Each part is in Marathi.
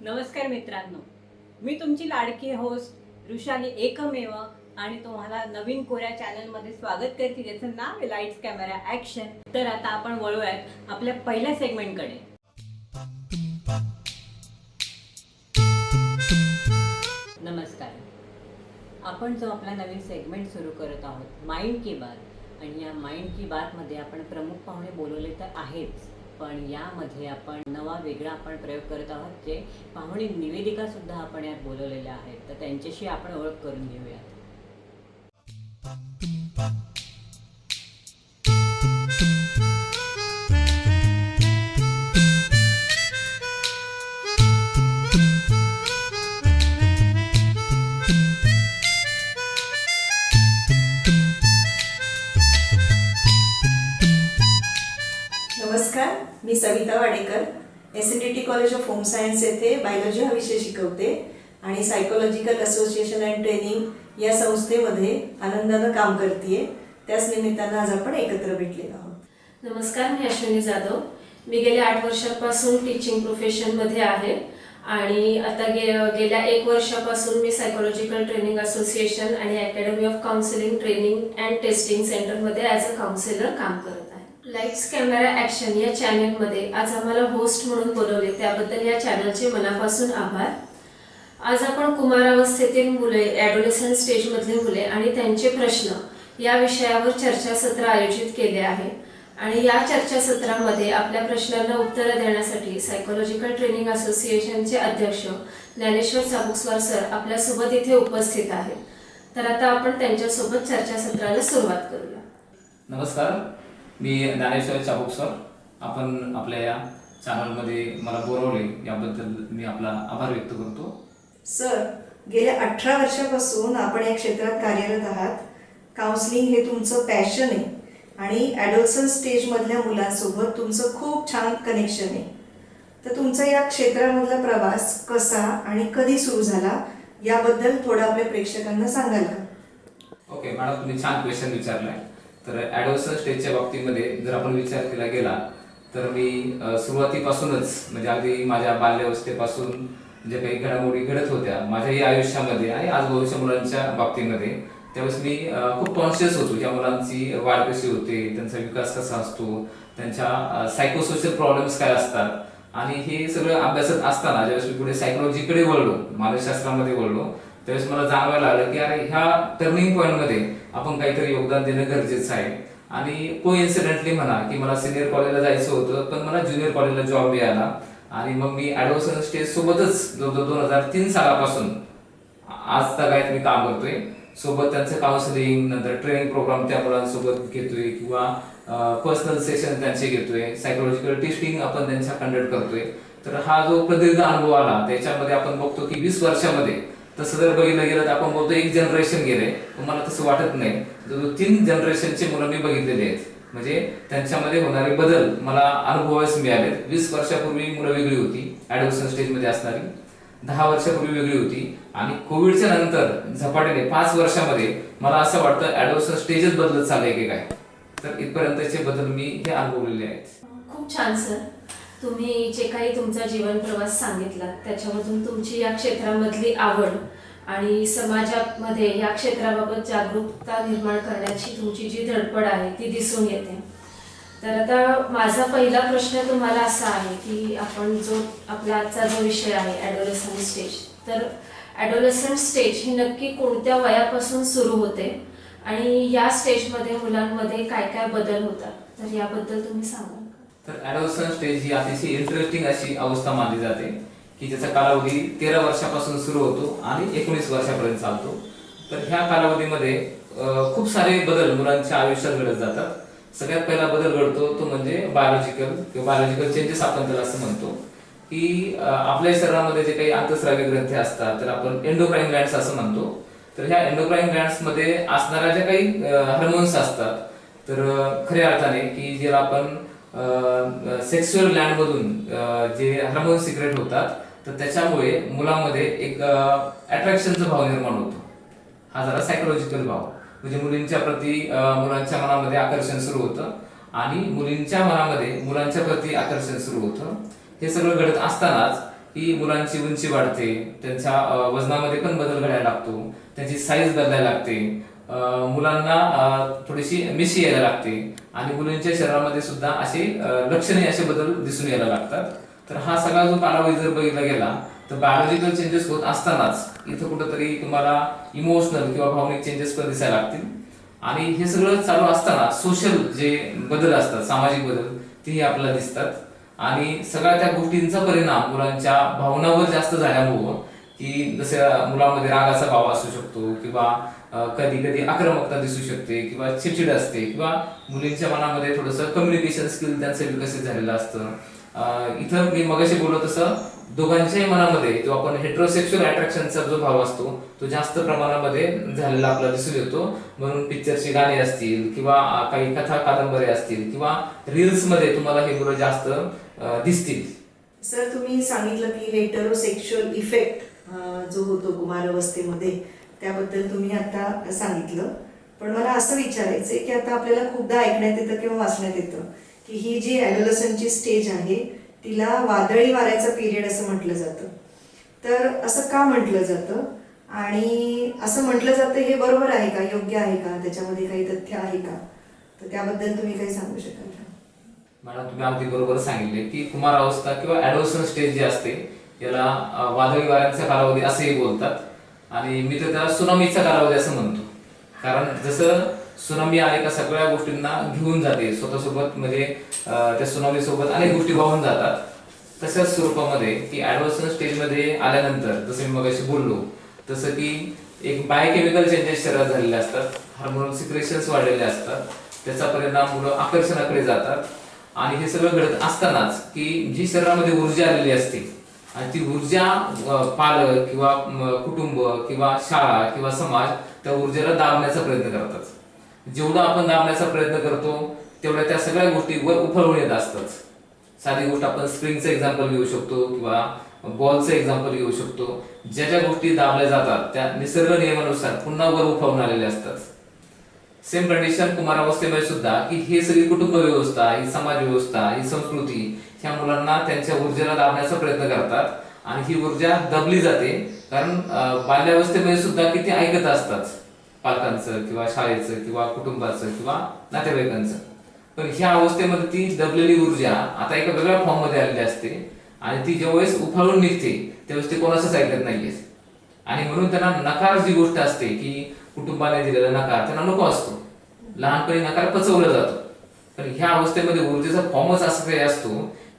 नमस्कार मित्रांनो. मी तुमची लाडकी होस्ट ऋषाली एकमेव आणि तुम्हाला नवीन कोऱ्या चॅनलमध्ये स्वागत करते. ज्याचं नाव आहे लाईट्स कॅमेरा ॲक्शन तर आता आपण वळूयात आपल्या पहिल्या सेगमेंटकडे नमस्कार. आपण जो आपला नवीन सेगमेंट सुरू करत आहोत माइंड की बात आणि या माइंड की बातमध्ये आपण प्रमुख पाहुणे बोलवले तर आहेच. पण यामध्ये आपण नवा वेगळा आपण प्रयोग करत आहोत जे पाहुणे निवेदिकासुद्धा आपण यात बोलवलेल्या आहेत. तर त्यांच्याशी आपण ओळख करून घेऊयात. कॉलेज ऑफ होम सायन्स येथे बायोलॉजी हा विषय शिकवते आणि सायकोलॉजिकल असोसिएशन अँड ट्रेनिंग या संस्थेमध्ये आनंदानं काम करते त्याच निमित्तानं आज आपण एकत्र भेटलेलो आहोत. नमस्कार मी अश्विनी जाधव. मी गेल्या आठ वर्षापासून टीचिंग प्रोफेशनमध्ये आहे आणि आता गे गेल्या एक वर्षापासून मी सायकोलॉजिकल ट्रेनिंग असोसिएशन आणि academy of counselling training and testing सेंटरमध्ये ॲज अ काउन्सिलर काम करत लाईट्स कॅमेरा ॲक्शन या चॅनेलमध्ये आज आम्हाला होस्ट म्हणून बोलवले. त्याबद्दल या चॅनलचे मनापासून आभार. आज आपण कुमारावस्थेतील मुले ॲडोलेसन स्टेजमधली मुले आणि त्यांचे प्रश्न या विषयावर चर्चासत्र आयोजित केले आहे. आणि या चर्चासत्रामध्ये आपल्या प्रश्नांना उत्तरं देण्यासाठी सायकोलॉजिकल ट्रेनिंग असोसिएशनचे अध्यक्ष ज्ञानेश्वर चाबुकस्वार सर आपल्यासोबत इथे उपस्थित आहेत. तर आता आपण त्यांच्यासोबत चर्चासत्राला सुरुवात करूया. नमस्कार. मी ज्ञानेश्वर चाबुकसर आपण आपल्या या चॅनलमध्ये मला बोलवले याबद्दल मी आपला आभार व्यक्त करतो. सर गेल्या अठरा वर्षापासून आपण या क्षेत्रात कार्यरत आहात. काउन्सिलिंग हे तुमचं पॅशन आहे आणि ॲडोल्सन स्टेजमधल्या मुलांसोबत तुमचं खूप छान कनेक्शन आहे. तर तुमचा या क्षेत्रामधला प्रवास कसा आणि कधी सुरू झाला याबद्दल थोडं आपल्या प्रेक्षकांना सांगाल का? ओके मॅडम तुम्ही छान क्वेश्चन विचारलाय. तर ॲडोसन स्टेजच्या बाबतीमध्ये जर आपण विचार केला गेला तर मी सुरुवातीपासूनच म्हणजे अगदी माझ्या बाल्यावस्थेपासून ज्या काही घडामोडी घडत होत्या माझ्याही आयुष्यामध्ये आणि भविष्य मुलांच्या बाबतीमध्ये त्यावेळेस मी खूप कॉन्शियस होतो. ज्या मुलांची वाढ कशी होते त्यांचा विकास कसा असतो त्यांच्या सायकोसोशल प्रॉब्लेम्स काय असतात आणि हे सगळं अभ्यासत असताना ज्यावेळेस मी पुढे सायकोलॉजीकडे वळलो मानसशास्त्रामध्ये वळलो त्यावेळेस मला जाणवायला आलं की अरे ह्या टर्निंग पॉईंटमध्ये आपण काहीतरी योगदान देणं गरजेचं आहे. आणि को इन्सिडेंटली म्हणा की मला सिनियर कॉलेजला जायचं होतं पण मला ज्युनियर कॉलेजला जॉब मिळाला. आणि मग मी ॲडव्होसन स्टेज सोबतच जवळजवळ दोन हजार तीन सालापासून आज तगायत मी काम करतोय. सोबत त्यांचं काउन्सिलिंग नंतर ट्रेनिंग प्रोग्राम त्या मुलांसोबत घेतोय किंवा पर्सनल सेशन त्यांचे घेतोय. सायकोलॉजिकल टेस्टिंग आपण त्यांचा कंडक्ट करतोय. तर हा जो प्रदीर्घ अनुभव आला त्याच्यामध्ये आपण बघतो की वीस वर्षामध्ये तसं जर बघितलं गेलं तर आपण बोलतो एक जनरेशन गेले. मला तसं वाटत नाही. जवळजवळ तीन जनरेशनचे मुलं मी बघितलेले आहेत म्हणजे त्यांच्यामध्ये होणारे बदल मला अनुभवायला मिळाले वीस वर्षापूर्वी मुलं वेगळी होती ॲडव्होसन स्टेजमध्ये असणारी. दहा वर्षापूर्वी वेगळी होती. आणि कोविडच्या नंतर झपाट्याने पाच वर्षामध्ये मला असं वाटतं ॲडव्होसन स्टेजच बदलत चाललंय की काय तर इथपर्यंतचे बदल मी हे अनुभवलेले आहेत. खूप छान सर तुम्ही जे काही तुमचा जीवन प्रवास सांगितला त्याच्यामधून तुमची या क्षेत्रामधली आवड आणि समाजामध्ये या क्षेत्राबाबत जागरूकता निर्माण करण्याची तुमची जी धडपड आहे ती दिसून येते. तर आता माझा पहिला प्रश्न तुम्हाला असा आहे की आपण जो आपला आजचा जो विषय आहे ॲडोलेसंट स्टेज तर ॲडोलेसंट स्टेज ही नक्की कोणत्या वयापासून सुरू होते आणि या स्टेजमध्ये मुलांमध्ये काय काय बदल होतात? तर याबद्दल तुम्ही सांगा. तर ॲडव्होसन स्टेज ही अतिशय इंटरेस्टिंग अशी अवस्था मानली जाते की ज्याचा कालावधी तेरा वर्षापासून सुरू होतो आणि एकोणीस वर्षापर्यंत चालतो. तर ह्या कालावधीमध्ये खूप सारे बदल मुलांच्या आयुष्यात घडत जातात. सगळ्यात पहिला बदल घडतो तो म्हणजे बायोलॉजिकल किंवा बायोलॉजिकल चेंजेस आपण त्याला असं म्हणतो की आपल्या शरीरामध्ये जे काही अंतस्रावी ग्रंथी असतात तर आपण एंडोक्राईन ग्लँड्स असं म्हणतो. तर ह्या एंडोक्राईन ग्लँड्समध्ये असणाऱ्या ज्या काही हार्मोन्स असतात तर खऱ्या अर्थाने की ज्याला आपण सेक्स्युअल ग्लँड मधून जे हार्मोन सिक्रेट होतात तर त्याच्यामुळे मुलांमध्ये एक अट्रॅक्शनचा भाव निर्माण होतो. हा जरा सायकोलॉजिकल भाव. म्हणजे मुलींच्या प्रती मुलांच्या मनामध्ये आकर्षण सुरू होतं आणि मुलींच्या मनामध्ये मुलांच्या प्रती आकर्षण सुरू होतं. हे सगळं घडत असतानाच ही मुलांची उंची वाढते त्यांच्या वजनामध्ये पण बदल घडायला लागतो त्यांची साईज बदलायला लागते मुलांना थोडीशी मिशी यायला लागते आणि मुलींच्या शरीरामध्ये सुद्धा असे लक्षणे लक्षणीय असे बदल दिसून यायला लागतात. तर हा सगळा जो कालावधी जर बघितला गेला तर बायोलॉजिकल चेंजेस होत असतानाच इथं कुठंतरी तुम्हाला इमोशनल किंवा भावनिक चेंजेस पण दिसायला लागतील. आणि हे सगळं चालू असताना सोशल जे बदल असतात सामाजिक बदल तेही आपल्याला दिसतात. आणि सगळ्या त्या गोष्टींचा परिणाम मुलांच्या भावनावर जास्त झाल्यामुळं की जसं मुलामध्ये रागाचा भाव असू शकतो किंवा कधी कधी आक्रमकता दिसू शकते किंवा चिडचिड असते किंवा मुलींच्या मनामध्ये थोडंसं कम्युनिकेशन स्किल त्यांचं विकसित झालेलं असतं. इथं मी मगाशी बोललो तसं दोघांच्याही मनामध्ये जो आपण हेट्रोसेक्शुअल अट्रॅक्शनचा जो भाव असतो तो जास्त प्रमाणामध्ये झालेला आपला दिसून येतो. म्हणून पिक्चरची गाणी असतील किंवा काही कथा कादंबऱ्या असतील किंवा रील्समध्ये तुम्हाला हे मुलं जास्त दिसतील. सर तुम्ही सांगितलं की हेटरोसेक्शुअल इफेक्ट जो होतो कुमारावस्थेमध्ये त्याबद्दल तुम्ही आता सांगितलं. पण मला असं विचारायचं आहे की आता आपल्याला खूपदा ऐकण्यात येतं किंवा वाचण्यात येतं की ही जी ॲडोलसनची स्टेज आहे तिला वादळी वाऱ्याचा पिरियड असं म्हटलं जातं. तर असं का म्हटलं जातं? आणि असं म्हटलं जातं हे बरोबर आहे का? योग्य आहे का? त्याच्यामध्ये काही तथ्य आहे का? तर त्याबद्दल तुम्ही काही सांगू शकाल का? मॅडम तुम्ही अगदी बरोबर सांगितले की कुमार अवस्था किंवा ऍडोसन स्टेज जे असते याला वादळी वाऱ्यांचा कालावधी असेही बोलतात. आणि मी तर त्याला सुनामीचा कालावधी असं म्हणतो. कारण जसं सुनामी आले का सगळ्या गोष्टींना घेऊन जाते. स्वतःसोबत म्हणजे त्या सुनामी सोबत अनेक गोष्टी वाहून जातात. तशाच स्वरूपामध्ये की ऍडव्हान्स स्टेजमध्ये आल्यानंतर जसं मी मगाशी बोललो तसं की एक बायोकेमिकल चेंजेस शरीरात झालेले असतात. हार्मोनल सिक्रेशन्स वाढलेले असतात. त्याचा परिणाम मुलं आकर्षणाकडे जातात. आणि हे सगळं घडत असतानाच की जी शरीरामध्ये ऊर्जा आलेली असते आणि ती ऊर्जा पालक किंवा कुटुंब किंवा शाळा किंवा समाज त्या ऊर्जेला दाबण्याचा प्रयत्न करतात. जेवढा आपण दाबण्याचा प्रयत्न करतो तेवढ्या त्या सगळ्या गोष्टी वर उफळून येत असतात. साधी गोष्ट आपण स्प्रिंगचं एक्झाम्पल घेऊ शकतो किंवा बॉलचं एक्झाम्पल घेऊ शकतो. ज्या ज्या गोष्टी दाबल्या जातात त्या निसर्ग नियमानुसार पुन्हा वर उफळून आलेल्या असतात. सेम कंडिशन कुमार अवस्थेमध्ये सुद्धा की हे सगळी कुटुंब व्यवस्था ही समाज व्यवस्था ही संस्कृती ह्या मुलांना त्यांच्या ऊर्जेला दाबण्याचा प्रयत्न करतात आणि ही ऊर्जा दबली जाते. कारण बाल्यावस्थेमध्ये सुद्धा किती ऐकत असतात पालकांचं किंवा शाळेचं किंवा कुटुंबाचं किंवा नातेवाईकांचं. पण ह्या अवस्थेमध्ये ती दबलेली ऊर्जा आता एका वेगळ्या फॉर्ममध्ये आलेली असते आणि ती ज्यावेळेस उफाळून निघते त्यावेळेस ते कोणाचंच ऐकत नाहीये. आणि म्हणून त्यांना नकार जी गोष्ट असते की कुटुंबाने दिलेला नकार त्यांना नको असतो. लहानपणी नकार पचवला जातो. पण ह्या अवस्थेमध्ये ऊर्जेचा फॉर्मच असं काही असतो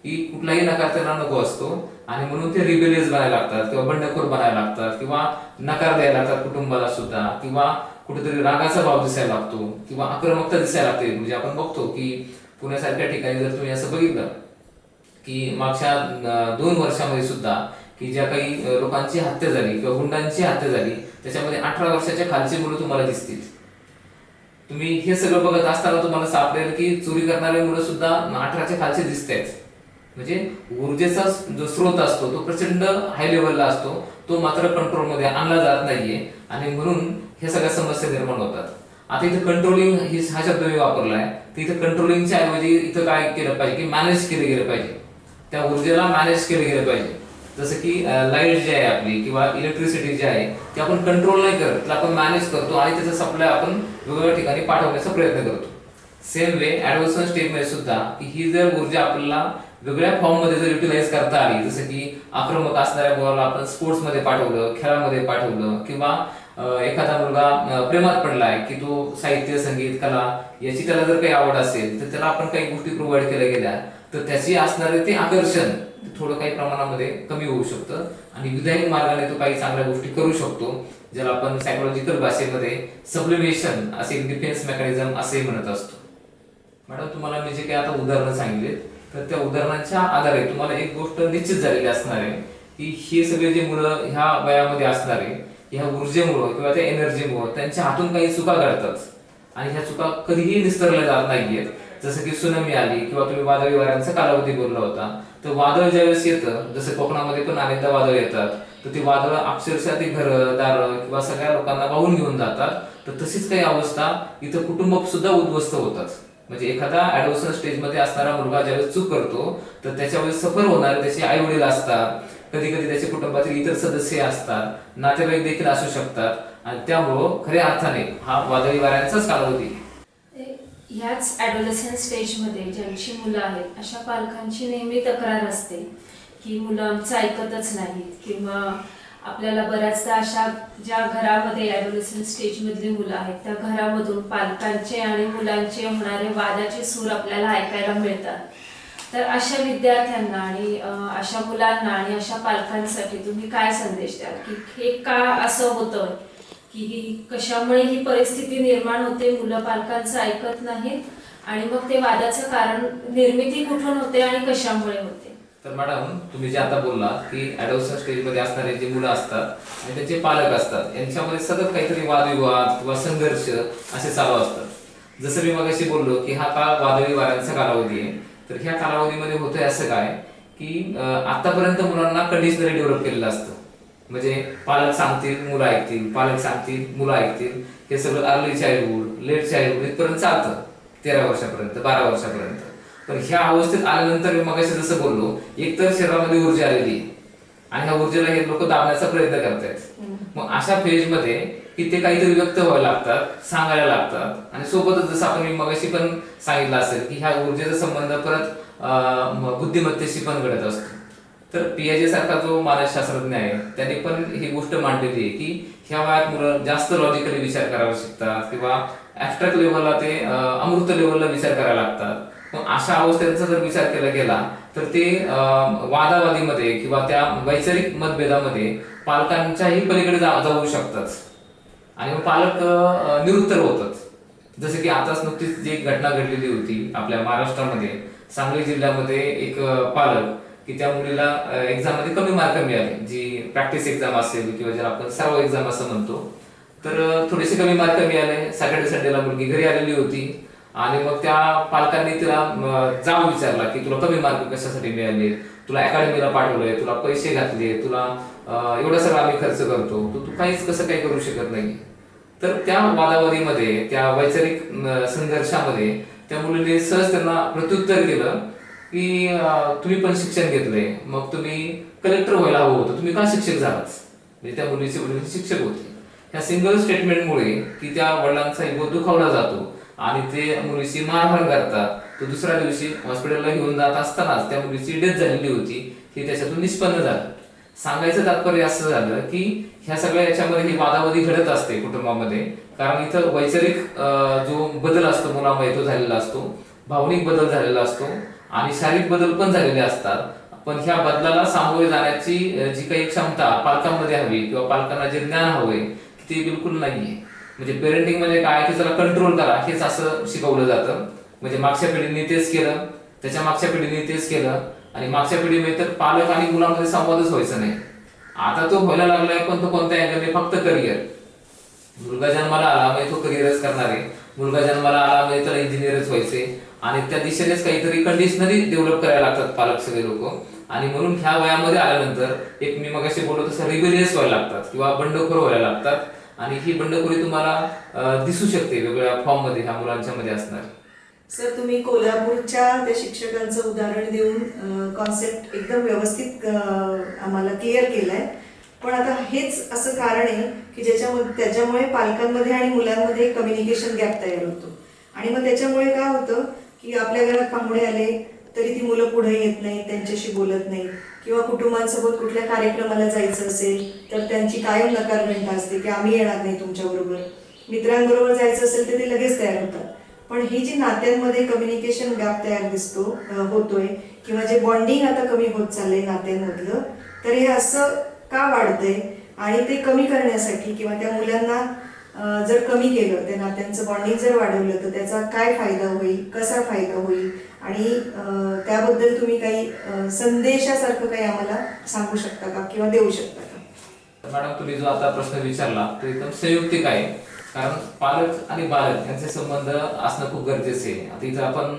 की कुठलाही नकार त्यांना नको असतो आणि म्हणून ते रिबेलियस बनायला लागतात किंवा बंडखोर बनायला लागतात किंवा नकार द्यायला लागतात कुटुंबाला सुद्धा किंवा कुठेतरी रागाचा भाव दिसायला लागतो किंवा आक्रमकता दिसायला लागते. म्हणजे आपण बघतो की पुण्यासारख्या ठिकाणी जर तुम्ही असं बघितलं की मागच्या दोन वर्षामध्ये सुद्धा की ज्या काही लोकांची हत्या झाली किंवा गुंडांची हत्या झाली त्याच्यामध्ये अठरा वर्षाच्या खालची मुलं तुम्हाला दिसतील. तुम्ही हे सगळं बघत असताना तुम्हाला सापडेल की चोरी करणारे मुलं सुद्धा अठराच्या खालचे दिसत म्हणजे ऊर्जेचा जो स्रोत असतो तो प्रचंड हाय लेवलला असतो तो मात्र कंट्रोलमध्ये आणला जात नाहीये आणि म्हणून ह्या सगळ्या समस्या निर्माण होतात. आता इथं कंट्रोलिंग ही हा शब्द मी वापरलाय. तर इथं कंट्रोलिंगच्या ऐवजी इथं काय केलं पाहिजे की मॅनेज केलं गेलं पाहिजे. त्या ऊर्जेला मॅनेज केलं गेलं पाहिजे. जसं की लाइट जी आहे आपली किंवा इलेक्ट्रिसिटी जी आहे ती आपण कंट्रोल नाही करत आपण मॅनेज करतो आणि त्याचा सप्लाय आपण वेगवेगळ्या ठिकाणी पाठवण्याचा प्रयत्न करतो. सेम वे ऍडव्हान्स स्टेजमध्ये सुद्धा की ही जर ऊर्जा आपल्याला वेगळ्या फॉर्ममध्ये जर युटिलाइज करता आली जसं की आक्रमक असणाऱ्या मुलाला आपण स्पोर्ट्समध्ये पाठवलं खेळामध्ये पाठवलं किंवा एखादा मुलगा प्रेमात प्रेमात पडलाय की तो साहित्य संगीत कला याची त्याला जर काही आवड असेल तर त्याला आपण काही गोष्टी प्रोव्हाइड केल्या गेल्या तर त्याची असणारे ते आकर्षण थोडं काही प्रमाणामध्ये कमी होऊ शकतं. आणि विधायक मार्गाने तो काही चांगल्या गोष्टी करू शकतो. ज्याला आपण सायकोलॉजिकल भाषेमध्ये सप्लिमेशन असे डिफेन्स मेकॅनिझम असे म्हणत असतो. मॅडम तुम्हाला मी जे काही आता उदाहरणं सांगितले तर त्या उदाहरणांच्या आधारे तुम्हाला एक गोष्ट निश्चित झालेली असणार आहे की हे सगळे जे मुलं ह्या वयामध्ये असणारे ह्या ऊर्जेमुळं किंवा त्या एनर्जीमुळं त्यांच्या हातून काही चुका घडतात. आणि ह्या चुका कधीही निस्तरल्या जात नाहीयेत. जसं की सुनामी आली किंवा तुम्ही वादळी वाऱ्यांचा कालावधी बोलला होता. तर वादळ ज्यावेळेस येतं जसं कोकणामध्ये पण अनेकदा वादळ येतात तर ती वादळ अक्षरशः ती घरं दारं किंवा सगळ्या लोकांना वाहून घेऊन जातात. तर तशीच काही अवस्था इथं कुटुंब सुद्धा उद्ध्वस्त होतात. म्हणजे एखादा ऍडोसन स्टेजमध्ये असणारा मुलगा ज्यावेळेस चूक करतो तर त्याच्या वेळेस सफर होणारे त्याचे आई वडील असतात. कधी कधी त्याच्या कुटुंबातील इतर सदस्य असतात. नातेवाईक देखील असू शकतात. आणि त्यामुळं खऱ्या अर्थाने हा वादळी वाऱ्यांचाच कालावधी. ह्याच ॲडोलसंट स्टेजमध्ये ज्यांची मुलं आहेत अशा पालकांची नेहमी तक्रार असते की मुलं आमचं ऐकतच नाहीत किंवा आपल्याला बऱ्याचदा अशा ज्या घरामध्ये ॲडोलसंट स्टेजमधली मुलं आहेत त्या घरामधून पालकांचे आणि मुलांचे होणारे वादाचे सूर आपल्याला ऐकायला मिळतात. तर अशा विद्यार्थ्यांना आणि अशा मुलांना आणि अशा पालकांसाठी तुम्ही काय संदेश द्याल? की हे का असं होतं की कशामुळे ही परिस्थिती निर्माण होते मुलं पालकांचं ऐकत नाहीत आणि मग ते वादाचं कारण निर्मिती कुठून होते आणि कशामुळे होते? तर मॅडम तुम्ही जे आता बोललात की ऍडोसन स्टेजमध्ये असणारे जे मुलं असतात आणि त्यांचे पालक असतात यांच्यामध्ये सतत काहीतरी वादविवाद किंवा संघर्ष असे चालू असतात. जसं मी मगाशी बोललो की हा काळ वादळी वाऱ्यांचा कालावधी आहे. तर ह्या कालावधीमध्ये होतंय असं काय? की आतापर्यंत मुलांना कंडिशनरी डेव्हलप केलेलं असतं. म्हणजे पालक सांगतील मुलं ऐकतील पालक सांगतील मुलं ऐकतील हे सगळं अर्ली चाइल्डहुड लेट चाइल्डहुड इथपर्यंत चालतं तेरा वर्षापर्यंत बारा वर्षापर्यंत. पण ह्या अवस्थेत आल्यानंतर मी मगाशी जसं बोललो एकतर शरीरामध्ये ऊर्जा आलेली. आणि ह्या ऊर्जेला हे लोक दाबण्याचा प्रयत्न करतायत. मग अशा फेजमध्ये की ते काहीतरी व्यक्त व्हायला लागतात सांगायला लागतात. आणि सोबतच जसं आपण मी मगाशी पण सांगितलं असेल की ह्या ऊर्जेचा संबंध परत बुद्धिमत्तेशी पण घडत असतो. तर पियाजे सारखा जो मानसशास्त्रज्ञ आहे त्यांनी पण ही गोष्ट मांडलेली आहे की ह्या वयात मुलं जास्त लॉजिकली विचार करायला शिकतात किंवा ऍबस्ट्रॅक्ट लेवलला ते अमृत लेवलला विचार करायला लागतात. मग अशा अवस्थेचा जर विचार केला गेला तर ते वादावादीमध्ये किंवा त्या वैचारिक मतभेदामध्ये पालकांच्याही पलीकडे जाऊ शकतात. आणि मग पालक निरुत्तर होतात. जसं की आताच नुकतीच जी एक घटना घडलेली होती आपल्या महाराष्ट्रामध्ये सांगली जिल्ह्यामध्ये एक पालक की त्या मुलीला एक्झाममध्ये कमी मार्क मिळाले जी प्रॅक्टिस एक्झाम असेल किंवा ज्याला आपण सर्व एक्झाम असं म्हणतो तर थोडेसे कमी मार्क मिळाले. सॅटर्डे संडेला मुलगी घरी आलेली होती आणि मग त्या पालकांनी तिला जाऊन विचारला की तुला कमी मार्क कशासाठी मिळाले? तुला अकॅडमीला पाठवलंय तुला पैसे घातले तुला एवढा सगळा सगळं आम्ही खर्च करतो. तर तू काहीच कसं काही करू शकत नाही. तर त्या वादावादीमध्ये त्या वैचारिक संघर्षामध्ये त्या मुलीने सहज त्यांना प्रत्युत्तर केलं की तुम्ही पण शिक्षण घेतलंय. मग तुम्ही कलेक्टर व्हायला हवं होतं. तुम्ही का शिक्षक झालाच म्हणजे त्या मुलीचे वडील म्हणजे शिक्षक होते. ह्या सिंगल स्टेटमेंटमुळे की त्या वडिलांचा इगो दुखावला जातो आणि ते मुलीची मारहाण करतात. तर दुसऱ्या दिवशी हॉस्पिटलला घेऊन जात असतानाच त्या मुलीची डेथ झालेली होती. हे त्याच्यातून निष्पन्न झालं. सांगायचं तात्पर्य असं झालं की ह्या सगळ्या याच्यामध्ये ही वादावादी घडत असते कुटुंबामध्ये. कारण इथं वैचारिक जो बदल असतो मुलामध्ये तो झालेला असतो. भावनिक बदल झालेला असतो. आणि शारीरिक बदल पण झालेले असतात. पण ह्या बदलाला सामोरे जाण्याची जी काही क्षमता पालकांमध्ये हवी किंवा पालकांना जे ज्ञान हवे ते बिलकुल नाहीये. म्हणजे पेरेंटिंग म्हणजे काय की त्याला कंट्रोल करा हेच असं शिकवलं जातं. म्हणजे मागच्या पिढीने तेच केलं त्याच्या मागच्या पिढीने तेच केलं आणि मागच्या पिढीमध्ये तर पालक आणि मुलांमध्ये संवादच व्हायचा नाही. आता तो व्हायला लागलाय पण तो कोणत्या अँगलने फक्त करिअर मुलगा जन्माला आला म्हणजे तो करिअरच करणार आहे. मुलगा जन्माला आला म्हणजे त्याला इंजिनियरच व्हायचे आणि त्या दिशेनेच काहीतरी कंडिशनरी डेव्हलप करायला लागतात पालक सगळे लोक. आणि म्हणून ह्या वयामध्ये आल्यानंतर एक मी मगाशी बोललो तसं रिबिलियस व्हायला लागतात किंवा बंडखोर व्हायला लागतात. आणि ही बंडखोरी तुम्हाला दिसू शकते वेगवेगळ्या फॉर्ममध्ये ह्या मुलांच्या मध्ये असणार. सर तुम्ही कोल्हापूरच्या त्या शिक्षकांचं उदाहरण देऊन कॉन्सेप्ट एकदम व्यवस्थित आम्हाला क्लिअर केलाय. पण आता हेच असं कारण आहे की ज्याच्यामध्ये त्याच्यामुळे पालकांमध्ये आणि मुलांमध्ये कम्युनिकेशन गॅप तयार होतो. आणि मग त्याच्यामुळे काय होतं की आपल्या घरात पाहुणे आले तरी ती मुलं पुढे येत नाही त्यांच्याशी बोलत नाही किंवा कुटुंबांसोबत कुठल्या कार्यक्रमाला जायचं असेल तर त्यांची कायम नकार नकारघंटा असते की आम्ही येणार नाही तुमच्याबरोबर. मित्रांबरोबर जायचं असेल तर ते लगेच तयार होतात. पण ही जी नात्यांमध्ये कम्युनिकेशन गॅप तयार दिसतो होतोय किंवा जे बॉन्डिंग आता कमी होत चाललंय नात्यांमधलं तर हे असं का वाढतंय? आणि ते कमी करण्यासाठी किंवा त्या मुलांना जर कमी केलं त्या नात्यांचं बॉन्डिंग जर वाढवलं तर त्याचा काय फायदा होईल? कसा फायदा होईल? आणि त्याबद्दल तुम्ही काही संदेशासारखं काही आम्हाला सांगू शकता का? किंवा देऊ शकता का? मॅडम तुम्ही जो आता प्रश्न विचारला तो एकदम संयुक्तिक आहे. कारण पालक आणि बालक यांचे संबंध असणं खूप गरजेचे आहे. आता इथं आपण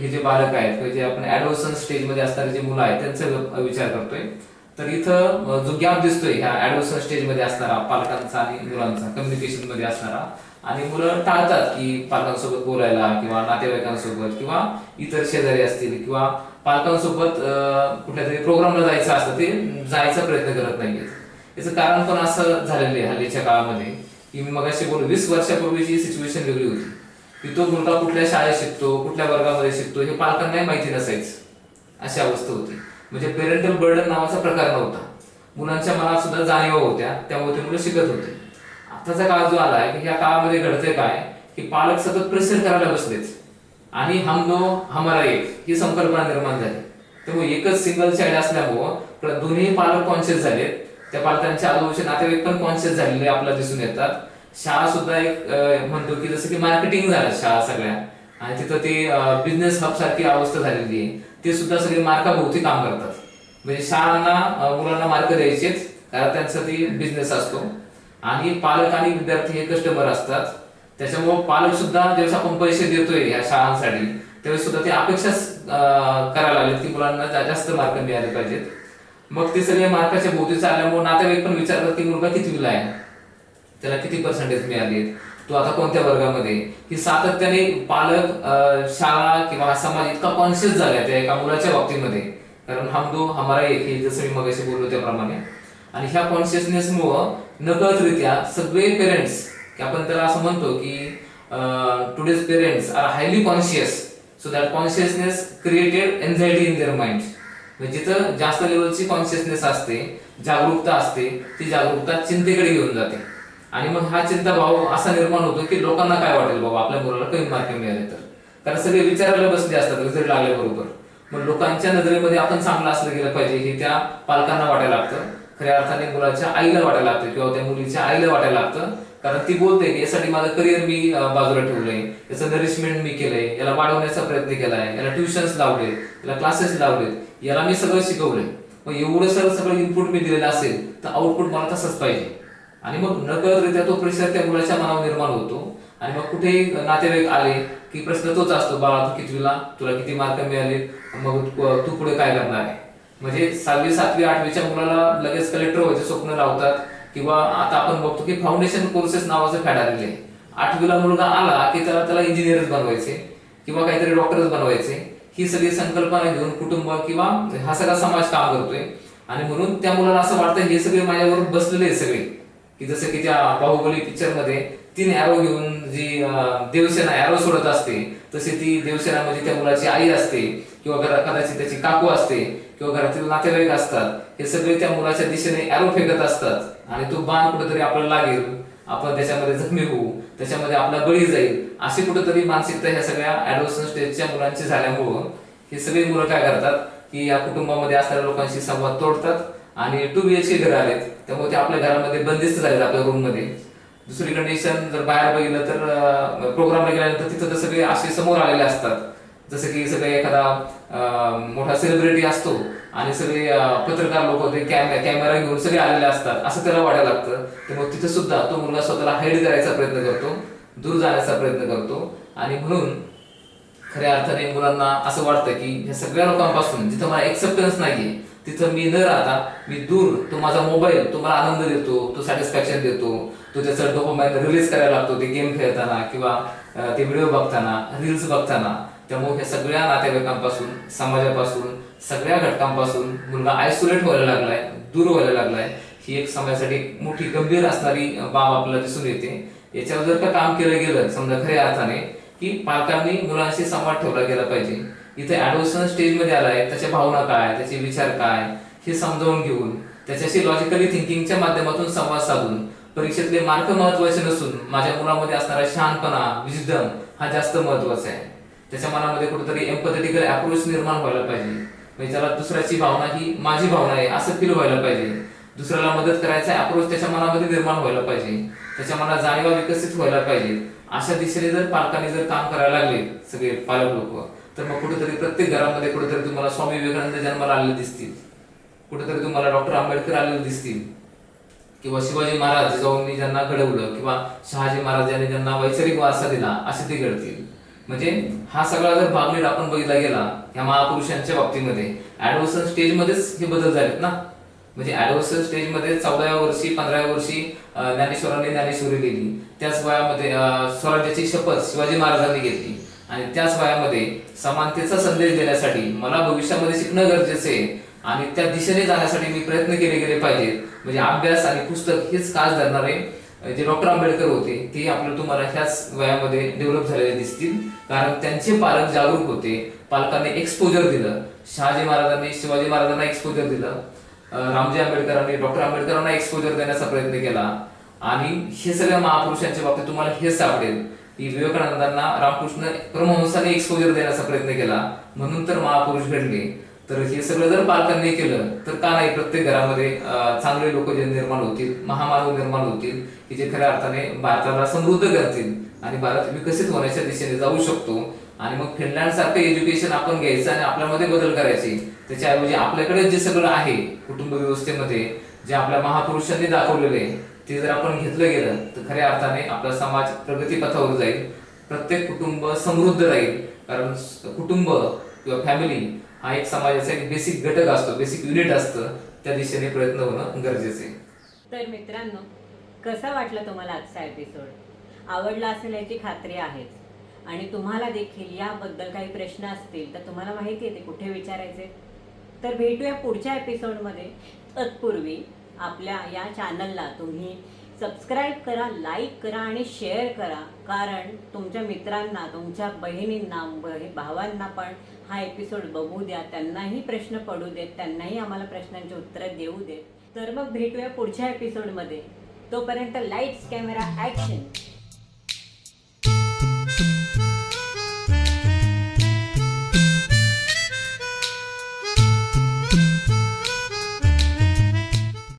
हे जे बालक आहेत किंवा जे आपण ऍडव्हर्सन स्टेजमध्ये असणारे जे मुलं आहेत त्यांचा विचार करतोय. तर इथं जो गॅप दिसतोय ह्या ऍडव्हर्सन स्टेजमध्ये असणारा पालकांचा आणि मुलांचा कम्युनिकेशनमध्ये असणारा आणि मुलं टाळतात की पालकांसोबत बोलायला किंवा नातेवाईकांसोबत किंवा इतर शेजारी असतील किंवा पालकांसोबत कुठल्या तरी प्रोग्रामला जायचं असतं ते जायचा प्रयत्न करत नाहीयेत. याचं कारण पण असं झालेलं आहे हल्लीच्या काळामध्ये की मी मगाशी बोललो वीस वर्षापूर्वीची सिच्युएशन वेगळी होती की तो मुलगा कुठल्या शाळेत शिकतो कुठल्या वर्गामध्ये शिकतो हे पालकांनाही माहिती नसायचं अशी अवस्था होती. म्हणजे पेरेंटल बर्डन नावाचा प्रकार नव्हता. मुलांच्या मनात सुद्धा जाणीवा होत्या त्यामुळे ते मुलं शिकत होते. आताचा काळ जो आलाय की ह्या काळामध्ये घडतंय काय? की पालक सतत प्रेशर करायला बसलेच आणि हम दो हमारा एक ही संकल्पना निर्माण झाली. त्यामुळे एकच सिंगल चाइल्ड असल्यामुळं दोन्ही पालक कॉन्शियस झालेत. त्या पालकांच्या आजूबाजूचे नातेवाईक पण कॉन्शियस झालेले आपल्याला दिसून येतात. शाळा सुद्धा एक म्हणतो की जसं की मार्केटिंग झालं शाळा सगळ्या. आणि तिथं ते बिझनेस हब सारखी अवस्था झालेली आहे. ते सुद्धा सगळे मार्काभोवती काम करतात. म्हणजे शाळांना मुलांना मार्क द्यायचेच कारण त्यांचा ते बिझनेस असतो. आणि पालक आणि विद्यार्थी हे कस्टमर असतात. त्याच्यामुळे पालक सुद्धा ज्यावेळेस आपण पैसे देतोय या शाळांसाठी त्यावेळेस सुद्धा ते अपेक्षा करायला लागलेत की मुलांना जास्त मार्क मिळाले पाहिजेत. मग ते सगळे मार्काच्या भोवती चालल्यामुळे नातेवाईक पण विचारतात की मुलगा कितवीला आहे? त्याला किती पर्सेंटेज मिळाले? तो आता कोणत्या वर्गामध्ये? की सातत्याने पालक शाळा किंवा समाज इतका कॉन्शियस झाला त्या एका मुलाच्या बाबतीमध्ये. कारण हम दो हमारा एक हे जसं मी मगाशी बोललो त्याप्रमाणे. आणि ह्या कॉन्शियसनेसमुळं नकळतरित्या सगळे पेरेंट्स की आपण त्याला असं म्हणतो की today's parents are highly conscious so that consciousness created anxiety in their mind म्हणजे जिथं जास्त लेवलची कॉन्शियसनेस असते जागरूकता असते ती जागरूकता चिंतेकडे घेऊन जाते. आणि मग हा चिंता भाव असा निर्माण होतो की लोकांना काय वाटेल बाबा? आपल्या मुलाला कमी मार्क मिळाले तर. कारण सगळे विचारायला बसले असतात रिझल्ट लागल्याबरोबर मग लोकांच्या नजरेमध्ये आपण चांगलं असलं गेलं पाहिजे हे त्या पालकांना वाटायला लागतं. खऱ्या अर्थाने मुलाच्या आईला वाटायला लागतं किंवा त्या मुलीच्या आईला वाटायला लागतं. कारण ती बोलते की यासाठी माझं करिअर मी बाजूला ठेवलंय. याचं नरिशमेंट मी केलंय. याला वाढवण्याचा प्रयत्न केलाय. याला ट्युशन्स लावले याला क्लासेस लावलेत. याला मी सगळं शिकवलंय. मग एवढं सगळं सगळं इनपुट मी दिलेलं असेल तर आउटपुट मला तसंच पाहिजे. आणि मग नकळतरित्या तो प्रेशर त्या मुलाच्या मनावर निर्माण होतो. आणि मग कुठेही नातेवाईक आले की प्रश्न तोच असतो बाळा तू कितवीला? तुला किती मार्क मिळाले? मग तू- पुढे काय करणार आहे? म्हणजे सहावी सातवी आठवीच्या मुलाला लगेच कलेक्टर व्हायचे स्वप्न लावतात किंवा आता आपण बघतो की फाउंडेशन कोर्सेस नावाचं फॅड आलेले आहे. आठवीला मुलगा आला की त्याला त्याला इंजिनियरच बनवायचे किंवा काहीतरी डॉक्टरच बनवायचे. ही सगळी संकल्पना घेऊन कुटुंब किंवा हा सगळा समाज काम करतोय. आणि म्हणून त्या मुलाला असं वाटतं हे सगळे माझ्यावर बसलेले सगळे. की जसं की त्या बाहुबली पिक्चरमध्ये तीन ॲरो घेऊन जी देवसेना अॅरो सोडत असते तशी ती देवसेना म्हणजे त्या मुलाची आई असते किंवा घरा कदाचित त्याची काकू असते किंवा घरातील नातेवाईक असतात हे सगळे त्या मुलाच्या दिशेने ॲरो फेकत असतात. आणि तो बाण कुठेतरी आपल्याला लागेल आपण त्याच्यामध्ये जखमी होऊ त्याच्यामध्ये आपला बळी जाईल अशी कुठेतरी मानसिकता ह्या सगळ्या ऍडव्हर्सन स्टेजच्या मुलांची झाल्यामुळं हे सगळे मुलं काय करतात की या कुटुंबामध्ये असणाऱ्या लोकांशी संवाद तोडतात आणि टू बी एच के घर आलेत. त्यामुळे ते आपल्या घरामध्ये बंदिस्त झालेत आपल्या रूममध्ये. दुसरी कंडिशन जर बाहेर बघितलं तर प्रोग्रामला गेल्यानंतर तिथं तर सगळे असे समोर आलेले असतात. जसं की सगळे एखादा मोठा सेलिब्रिटी असतो आणि सगळे पत्रकार लोक ते कॅमेरा घेऊन सगळे आलेले असतात. असं त्याला वाटायला लागतं. त्यामुळे तिथं सुद्धा तो मुलगा स्वतःला हाईड करायचा प्रयत्न करतो दूर जाण्याचा प्रयत्न करतो. आणि म्हणून खऱ्या अर्थाने मुलांना असं वाटतं की ह्या सगळ्या लोकांपासून जिथं मला एक्सेप्टन्स नाहीये तिथं मी न राहता मी दूर तो माझा मोबाईल तो मला आनंद देतो तो सॅटिस्फॅक्शन देतो तो त्याचा डोपामाइन रिलीज करायला लागतो ते गेम खेळताना किंवा ते व्हिडिओ बघताना रील्स बघताना. त्यामुळे ह्या सगळ्या नातेवाईकांपासून समाजापासून सगळ्या घटकांपासून मुलगा आयसोलेट व्हायला लागलाय दूर व्हायला लागलाय. ही एक समाजासाठी मोठी गंभीर असणारी बाब आपल्याला दिसून येते. याच्यावर जर का काम केलं गेलं समजा खऱ्या अर्थाने की पालकांनी मुलांशी संवाद ठेवला गेला पाहिजे. इथे ऍडव्हर्सन स्टेजमध्ये आलाय त्याच्या भावना काय त्याचे विचार काय हे समजावून घेऊन त्याच्याशी लॉजिकली थिंकिंगच्या माध्यमातून संवाद साधून परीक्षेतले मार्क महत्त्वाचे नसून माझ्या मुलामध्ये असणारा शहाणपणा विजडम हा जास्त महत्त्वाचा आहे. त्याच्या मनामध्ये कुठेतरी एम्पथेटिकल अप्रोच निर्माण व्हायला पाहिजे. म्हणजे त्याला दुसऱ्याची भावना ही माझी भावना आहे असं फील व्हायला पाहिजे. दुसऱ्याला मदत करायचा अप्रोच त्याच्या मनामध्ये निर्माण व्हायला पाहिजे. त्याच्या मनात जाणीवा विकसित व्हायला पाहिजे. अशा दिशेने जर पालकांनी जर काम करायला लागले सगळे पालक लोक तर मग कुठेतरी प्रत्येक घरामध्ये कुठेतरी तुम्हाला स्वामी विवेकानंद जन्माला आलेले दिसतील. कुठेतरी तुम्हाला डॉक्टर आंबेडकर आलेले दिसतील. किंवा शिवाजी महाराज जाऊन ज्यांना घडवलं किंवा शहाजी महाराज यांनी ज्यांना वैचारिक वारसा दिला असे ते घडतील. म्हणजे हा सगळा जर भागनीट आपण बघितला गेला ह्या महापुरुषांच्या बाबतीमध्ये ऍडव्हर्सन स्टेजमध्येच हे बदल झालेत ना? म्हणजे ऍडव्हर्सन स्टेजमध्ये चौदाव्या वर्षी पंधराव्या वर्षी ज्ञानेश्वरांनी ज्ञानेश्वरी केली. त्याच वयामध्ये स्वराज्याची शपथ शिवाजी महाराजांनी घेतली. आणि त्याच वयामध्ये समानतेचा संदेश देण्यासाठी मला भविष्यामध्ये शिकणं गरजेचं आहे. आणि त्या दिशेने जाण्यासाठी मी प्रयत्न केले गेले पाहिजेत. म्हणजे अभ्यास आणि पुस्तक हेच काच धरणारे जे डॉक्टर आंबेडकर होते ते आपलं तुम्हाला ह्याच वयामध्ये डेव्हलप झालेले दिसतील. कारण त्यांचे पालक जागरूक होते. पालकांनी एक्सपोजर दिलं. शहाजी महाराजांनी शिवाजी महाराजांना एक्सपोजर दिलं. रामजी आंबेडकरांनी डॉक्टर आंबेडकरांना एक्सपोजर देण्याचा प्रयत्न केला. आणि हे सगळ्या महापुरुषांच्या बाबतीत तुम्हाला हेच सापडेल. की विवेकानंदांना रामकृष्ण परमहंसाने एक्सपोजर देण्याचा प्रयत्न केला म्हणून तर महापुरुष घडले. तर हे सगळं जर पालकांनी केलं तर का नाही प्रत्येक घरामध्ये चांगले लोक जे निर्माण होतील महामानव निर्माण होतील की जे खऱ्या अर्थाने भारताला समृद्ध करतील आणि भारत विकसित होण्याच्या दिशेने जाऊ शकतो. आणि मग फिनलँड सारखं एज्युकेशन आपण घ्यायचं आणि आपल्यामध्ये बदल करायचे. त्याच्याऐवजी आपल्याकडे जे सगळं आहे कुटुंब व्यवस्थेमध्ये जे आपल्या महापुरुषांनी दाखवलेले आहे, ते जर आपण घेतलं गेलं तर खऱ्या अर्थाने आपला समाज प्रगतीपथावर जाईल प्रत्येक कुटुंब समृद्ध राहील. कारण कुटुंब किंवा फॅमिली हा एक समाजाचा एक बेसिक घटक असतो बेसिक युनिट असतं. त्या दिशेने प्रयत्न होणं गरजेचं आहे. तर मित्रांनो कसा वाटला तुम्हाला आजचा एपिसोड आवडला असेल याची खात्री आहेच. आणि तुम्हाला देखील याबद्दल काही प्रश्न असतील तर तुम्हाला माहिती आहे ते कुठे विचारायचे? तर भेटूया पुढच्या एपिसोडमध्ये तत्पूर्वी आपल्या या चॅनलला तुम्ही सबस्क्राईब करा लाईक करा आणि शेअर करा. कारण तुमच्या मित्रांना तुमच्या बहिणींना भावांना पण हा एपिसोड बघू द्या. त्यांनाही प्रश्न पडू देत त्यांनाही आम्हाला प्रश्नांची उत्तरं देऊ देत. तर मग भेटूया पुढच्या एपिसोडमध्ये तोपर्यंत लाईट्स कॅमेरा ॲक्शन